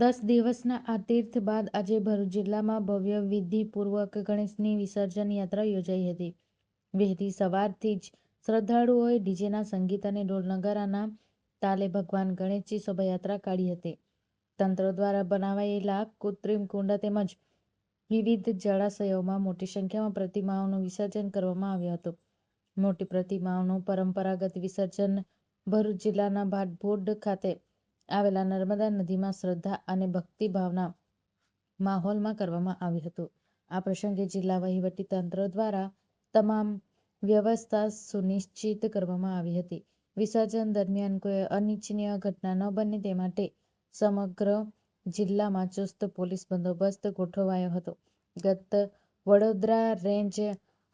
દસ દિવસના આ તીર્થ બાદ આજે ભરૂચ જિલ્લામાં ભવ્ય વિધિપૂર્વક ગણેશની વિસર્જન યાત્રા યોજાઈ હતી. વહેલી સવારથી જ શ્રદ્ધાળુઓએ ડીજેના સંગીત અને ઢોલનગારાના તાલે ભગવાન ગણેશજી શોભાયાત્રા કાઢી હતી. તંત્ર દ્વારા બનાવાયેલા કૃત્રિમ કુંડ તેમજ વિવિધ જળાશયોમાં મોટી સંખ્યામાં પ્રતિમાઓનું વિસર્જન કરવામાં આવ્યું હતું. મોટી પ્રતિમાઓનું પરંપરાગત વિસર્જન ભરૂચ જિલ્લાના ભાટભોડ ખાતે આવેલા નર્મદા નદીમાં શ્રદ્ધા અને ભક્તિભાવના માહોલમાં કરવામાં આવ્યું હતું. આ પ્રસંગે જિલ્લા વહીવટી તંત્ર દ્વારા તમામ વ્યવસ્થા સુનિશ્ચિત કરવામાં આવી હતી. વિસર્જન દરમિયાન કોઈ અનિચ્છનીય ઘટના ન બને તે માટે સમગ્ર જિલ્લામાં ચુસ્ત પોલીસ બંદોબસ્ત ગોઠવાયો હતો. ગત વડોદરા રેન્જ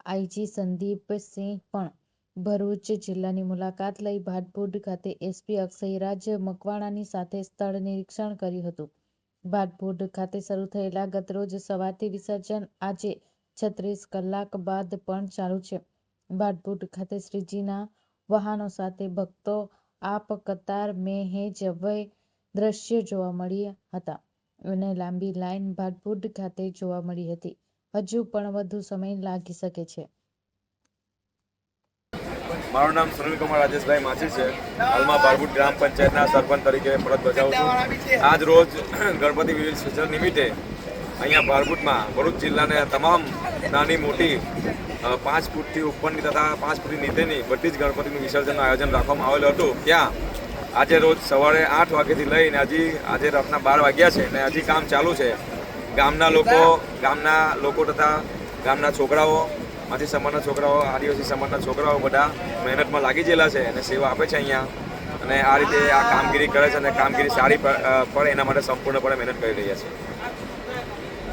આઈજી સંદીપસિંહ પણ ભરૂચ જિલ્લાની મુલાકાત લઈ ભાટભૂડ ખાતે એસપી અક્ષયરાજ મકવાણાની સાથે સ્થળ નિરીક્ષણ કર્યું હતું. ભાટભૂડ ખાતે શરૂ થયેલા ગતરોજ સવારથી વિસર્જન આજે છત્રીસ કલાક બાદ પણ ચાલુ છે. ભાટભૂડ ખાતે શ્રીજીના વાહનો સાથે ભક્તો આપ કતાર મેં હે જવય દ્રશ્ય જોવા મળ્યા હતા અને લાંબી લાઈન ભાટભૂડ ખાતે જોવા મળી હતી. હજુ પણ વધુ સમય લાગી શકે છે. મારું નામ સુનિલકુમાર રાજેશભાઈ માછી છે. હાલમાં બારબુટ ગ્રામ પંચાયતના સરપંચ તરીકે ફરજ બજાવું છું. આજ રોજ ગણપતિ વિસર્જન નિમિત્તે અહીંયા બારબુટમાં ભરૂચ જિલ્લાના તમામ નાની મોટી પાંચ ફૂટથી ઉપરની તથા પાંચ ફૂટની નીચેની બધી જ ગણપતિનું વિસર્જનનું આયોજન રાખવામાં આવેલું હતું. ત્યાં આજે રોજ સવારે આઠ વાગ્યાથી લઈને હજી આજે રાતના બાર વાગ્યા છે અને હજી કામ ચાલુ છે. ગામના લોકો ગામના લોકો તથા ગામના છોકરાઓ માથી સમાજના છોકરાઓ, આદિવાસી સમાજના છોકરાઓ બધા મહેનતમાં લાગી ગયેલા છે અને સેવા આપે છે અહીંયા. અને આ રીતે આ કામગીરી કરે છે અને કામગીરી સારી પડે એના માટે સંપૂર્ણપણે મહેનત કરી રહ્યા છે.